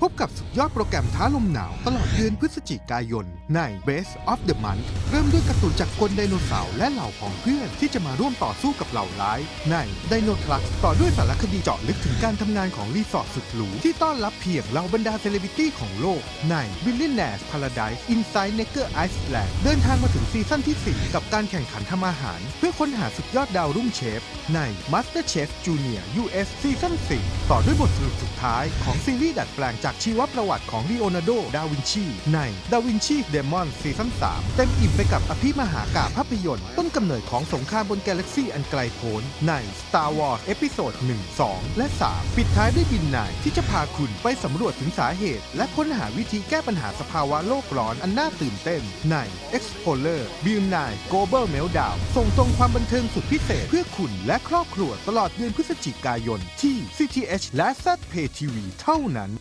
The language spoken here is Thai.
พบกับสุดยอดโปรแกรมท้าลมหนาวตลอดเดือนพฤศจิกายน ใน Best of the Month เริ่มด้วยการ์ตูนจากกลไดโนเสาร์และเหล่าของเพื่อนที่จะมาร่วมต่อสู้กับเหล่าร้าย ในไดโนทรัคต่อด้วยสารคดีเจาะลึกถึงการทำงานของรีสอร์ทสุดหรูที่ต้อนรับเพียงเหล่าบรรดาเซเลบริตี้ของโลก ใน Billionaires Paradise Inside Necker Iceland เดินทางมาถึงซีซั่นที่ 4 กับการแข่งขันทำอาหาร เพื่อค้นหาสุดยอดดาวรุ่งเชฟ ใน Master Chef Junior US ซีซั่น4ต่อด้วยบทสรุปสุดท้ายของซีรีส์ดัดแปลงจากชีวประวัติของ Leonardo da Vinci ใน Da Vinci Demon ซีซั่น3เต็มอิ่มไปกับอภิมหากาภาพยนตร์ ต้นกำเนิดของสงครามบนกาแล็กซีอันไกลโพ้นใน Star Wars เอพิโซด1 2 และ 3 ปิดท้ายด้วยบินนายที่จะพาคุณไปสำรวจถึงสาเหตุ และค้นหาวิธีแก้ปัญหาสภาวะโลกร้อนอันน่าตื่นเต้นใน Explorer b i l l 9 Global Meltdown ส่งตรงความบันเทิงสุดพิเศษเพื่อคุณและครอบครัวตลอดเดือนพฤศจิกายนที่ CTH และ ZPay TV เท่านั้น